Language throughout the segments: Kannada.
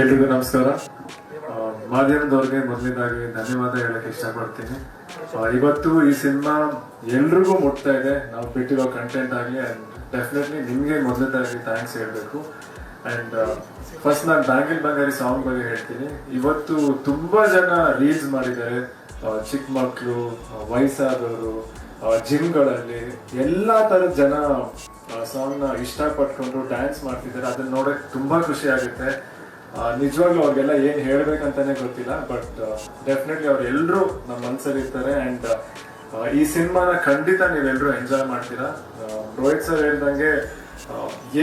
ಎಲ್ರಿಗೂ ನಮಸ್ಕಾರ. ಮಾಧ್ಯಮದವ್ರಿಗೆ ಮೊದಲನೇದಾಗಿ ಧನ್ಯವಾದ ಹೇಳಕ್ಕೆ ಇಷ್ಟಪಡ್ತೀನಿ. ಇವತ್ತು ಈ ಸಿನಿಮಾ ಎಲ್ರಿಗೂ ಮುಟ್ತಾ ಇದೆ. ನಾವು ಬಿಟ್ಟಿರೋ ಕಂಟೆಂಟ್ ಆಗಲಿ ಆ್ಯಂಡ್ ಡೆಫಿನೆಟ್ಲಿ ನಿಮಗೆ ಮೊದಲನೇದಾಗಿ ಥ್ಯಾಂಕ್ಸ್ ಹೇಳಬೇಕು. ಆ್ಯಂಡ್ ಫಸ್ಟ್ ನಾನು ಬ್ಯಾಂಗಿಲ್ ಬಂಗಾರಿ ಸಾಂಗ್ ಬಗ್ಗೆ ಹೇಳ್ತೀನಿ. ಇವತ್ತು ತುಂಬಾ ಜನ ರೀಲ್ಸ್ ಮಾಡಿದ್ದಾರೆ. ಚಿಕ್ಕ ಮಕ್ಕಳು ವಯಸ್ಸಾದವರು ಜಿಮ್ಗಳಲ್ಲಿ ಎಲ್ಲ ಥರದ ಜನ ಸಾಂಗ್ನ ಇಷ್ಟಪಟ್ಕೊಂಡು ಡ್ಯಾನ್ಸ್ ಮಾಡ್ತಿದ್ದಾರೆ. ಅದನ್ನ ನೋಡೋಕ್ಕೆ ತುಂಬಾ ಖುಷಿ ಆಗುತ್ತೆ. ನಿಜವಾಗ್ಲೂ ಅವ್ರಿಗೆಲ್ಲ ಏನ್ ಹೇಳ್ಬೇಕಂತಾನೆ ಗೊತ್ತಿಲ್ಲ ಬಟ್ ಡೆಫಿನೆಟ್ಲಿ ಅವ್ರು ಎಲ್ರು ನಮ್ಮ ಮನ್ಸಲ್ಲಿ ಇರ್ತಾರೆ ಅಂಡ್ ಈ ಸಿನಿಮಾನ ಖಂಡಿತ ನೀವೆಲ್ಲರೂ ಎಂಜಾಯ್ ಮಾಡ್ತೀರಾ. ರೋಹಿತ್ ಸರ್ ಹೇಳ್ದಂಗೆ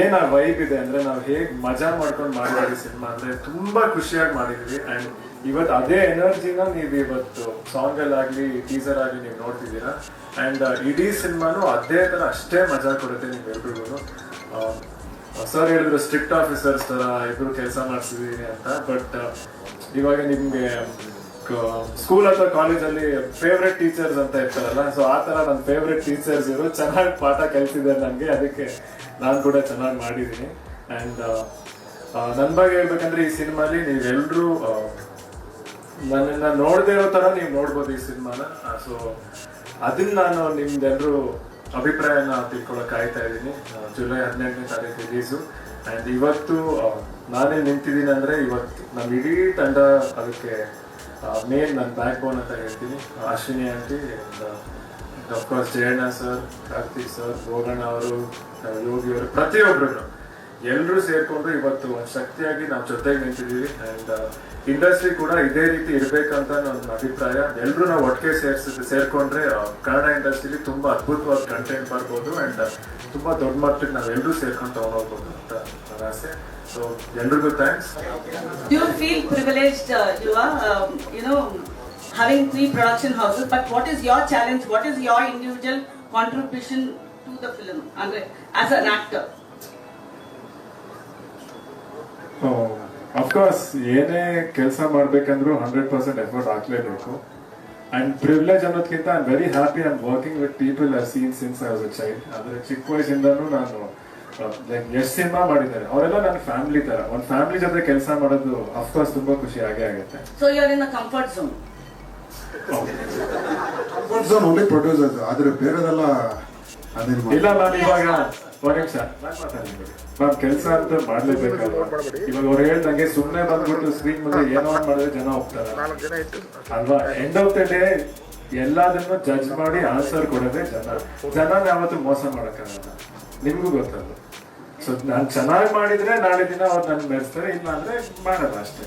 ಏನ್ ಆ ವೈಬ್ ಇದೆ ಅಂದ್ರೆ ನಾವು ಹೇಗ್ ಮಜಾ ಮಾಡ್ಕೊಂಡು ಮಾಡಿದ್ವಿ ಸಿನಿಮಾ ಅಂದ್ರೆ ತುಂಬಾ ಖುಷಿಯಾಗಿ ಮಾಡಿದ್ವಿ ಅಂಡ್ ಇವತ್ತು ಅದೇ ಎನರ್ಜಿನ ನೀವು ಇವತ್ತು ಸಾಂಗ್ ಅಲ್ಲಾಗ್ಲಿ ಟೀಸರ್ ಆಗ್ಲಿ ನೀವು ನೋಡ್ತಿದ್ದೀರಾ. ಅಂಡ್ ಇಡೀ ಸಿನಿಮಾನು ಅದೇ ತರ ಅಷ್ಟೇ ಮಜಾ ಕೊಡುತ್ತೆ ನೀವೆಲ್ರಿಗೂ ಸರ್ ಹೇಳಿದ್ರು ಸ್ಟ್ರಿಕ್ಟ್ ಆಫೀಸರ್ಸ್ ತರ ಇಬ್ರು ಕೆಲಸ ಮಾಡ್ತಿದ್ದೀನಿ ಅಂತ ಬಟ್ ಇವಾಗ ನಿಮ್ಗೆ ಸ್ಕೂಲ್ ಅಥವಾ ಕಾಲೇಜಲ್ಲಿ ಫೇವ್ರೆಟ್ ಟೀಚರ್ಸ್ ಅಂತ ಇರ್ತಾರಲ್ಲ ಸೊ ಆ ತರ ನನ್ನ ಫೇವ್ರೆಟ್ ಟೀಚರ್ಸ್ ಇವರು ಚೆನ್ನಾಗಿ ಪಾಠ ಕಲಿಸಿದ್ದಾರೆ ನನಗೆ ಅದಕ್ಕೆ ನಾನು ಕೂಡ ಚೆನ್ನಾಗಿ ಮಾಡಿದ್ದೀನಿ ಅಂಡ್ ನನ್ನ ಬಗ್ಗೆ ಹೇಳ್ಬೇಕಂದ್ರೆ ಈ ಸಿನಿಮಾಲಿ ನೀವೆಲ್ಲರೂ ನನ್ನನ್ನು ನೋಡದೇ ಇರೋ ತರ ನೀವು ನೋಡ್ಬೋದು ಈ ಸಿನಿಮಾನ ಸೊ ಅದನ್ನ ನಾನು ನಿಮ್ದೆಲ್ಲರೂ ಅಭಿಪ್ರಾಯನ ತಿಳ್ಕೊಳಕ್ ಕಾಯ್ತಾ ಇದ್ದೀನಿ. ಜುಲೈ ಹದಿನೆಂಟನೇ ತಾರೀಕು ರಿಲೀಸು ಅಂಡ್ ಇವತ್ತು ನಾನೇ ನಿಂತಿದ್ದೀನಿ ಅಂದ್ರೆ ಇವತ್ತು ನಮ್ಮ ಇಡೀ ತಂಡ ಅದಕ್ಕೆ ಮೇನ್ ನನ್ನ ಬ್ಯಾಕ್ ಬೋನ್ ಅಂತ ಹೇಳ್ತೀನಿ. Ashwini aunty of course Jayanna sir Karthik sir Roganna ಅವರು ಯೋಗಿ ಅವರು ಪ್ರತಿಯೊಬ್ಬರು ಎಲ್ಲರೂ ಸೇರ್ಕೊಂಡು ಇವತ್ತು ಒಂದು ಶಕ್ತಿಯಾಗಿ ನಾವು ಜೊತೆಗೆ ನಿಂತಿದ್ದೀವಿ ಅಂಡ್ ಇಂಡಸ್ಟ್ರಿ ಕೂಡ ಇದೇ ರೀತಿ ಇರಬೇಕಂತ ನನ್ನ ಅಭಿಪ್ರಾಯ ಎಲ್ಲರೂ ನಾವು ಒಟ್ಟಿಗೆ ಸೇರ್ಸಿ ಸೇರ್ಕೊಂಡ್ರೆ ಕನ್ನಡ ಇಂಡಸ್ಟ್ರಿಲಿ ತುಂಬ ಅದ್ಭುತವಾದ ಕಂಟೆಂಟ್ ಬರ್ಬೋದು ಅಂಡ್ ತುಂಬ ದೊಡ್ಡ ಮಟ್ಟಕ್ಕೆ ನಾವೆಲ್ಲರೂ ಸೇರ್ಕೊಂಡು ತಗೊಂಡೋಗ್ಬೋದು ಅಂತ ನನ್ನ ಆಸೆ ಸೊ ಎಲ್ರಿಗೂ thanks you feel privileged you uh, know, having three production houses? But what is your challenge? What is your individual contribution to the film Andre, as an actor? Of course ಏನೇ ಕೆಲಸ ಮಾಡ್ಬೇಕಂದ್ರೂ ಹಂಡ್ರೆಡ್ ಪರ್ಸೆಂಟ್ ಎಫರ್ಟ್ ಹಾಕ್ಲೇಬೇಕು. ಅಂಡ್ ಪ್ರಿವಿಲೇಜ್ ಅನ್ನೋದಕ್ಕಿಂತ I very happy and working with people I seen since as a child ಅಂದ್ರೆ ಚಿಕ್ಕ ವಯಸ್ಸಿಂದನೂ ನಾನು ಲೈಕ್ ಎಷ್ಟು ಸಿನಿಮಾ ಮಾಡಿದ್ದಾರೆ. ಅವರೆಲ್ಲ ನನ್ನ ಫ್ಯಾಮಿಲಿ ತರ. ಒಂದು ಫ್ಯಾಮಿಲಿ ಜೊತೆ ಕೆಲಸ ಮಾಡೋದು ಅಫ್ಕೋರ್ಸ್ ತುಂಬಾ ಖುಷಿ ಆಗೇ ಆಗುತ್ತೆ. So you are in a comfort zone only producers ಆದ್ರೆ ಬೇರೆದೆಲ್ಲ ಅದೇನು ಇಲ್ಲ ನಾನು ಇವಾಗ ಒಂದ್ ಸರ್ ಕೆಲಸ ಅಂತ ಮಾಡ್ಲೇಬೇಕಲ್ಲ. ಇವಾಗ ಅವ್ರು ಹೇಳ್ದಂಗೆ ಸುಮ್ಮನೆ ಬಂದ್ಬಿಟ್ಟು ಸ್ಕ್ರೀನ್ ಮುಂದೆ ಏನೋ ಒಂದ್ ಮಾಡಿದ್ರೆ ಜನ ಹೋಗ್ತಾರೆ ಅಲ್ವಾ? ಎಂಡ್ ಆಫ್ ದ ಡೇ ಎಲ್ಲದನ್ನು ಜಡ್ಜ್ ಮಾಡಿ ಆನ್ಸರ್ ಕೊಡೋದೇ ಜನ. ಜನ ಯಾವತ್ತು ಮೋಸ ಮಾಡಕ್ಕಾಗಲ್ಲ. ನಿಮ್ಗೂ ಗೊತ್ತಲ್ಲ ಸೊ ನಾನ್ ಚೆನ್ನಾಗಿ ಮಾಡಿದ್ರೆ ನಾಳೆ ದಿನ ಅವ್ರು ನನ್ ಮೆರೆಸ್ತಾರೆ ಇಲ್ಲ ಅಂದ್ರೆ ಮಾಡಲ್ಲ ಅಷ್ಟೇ.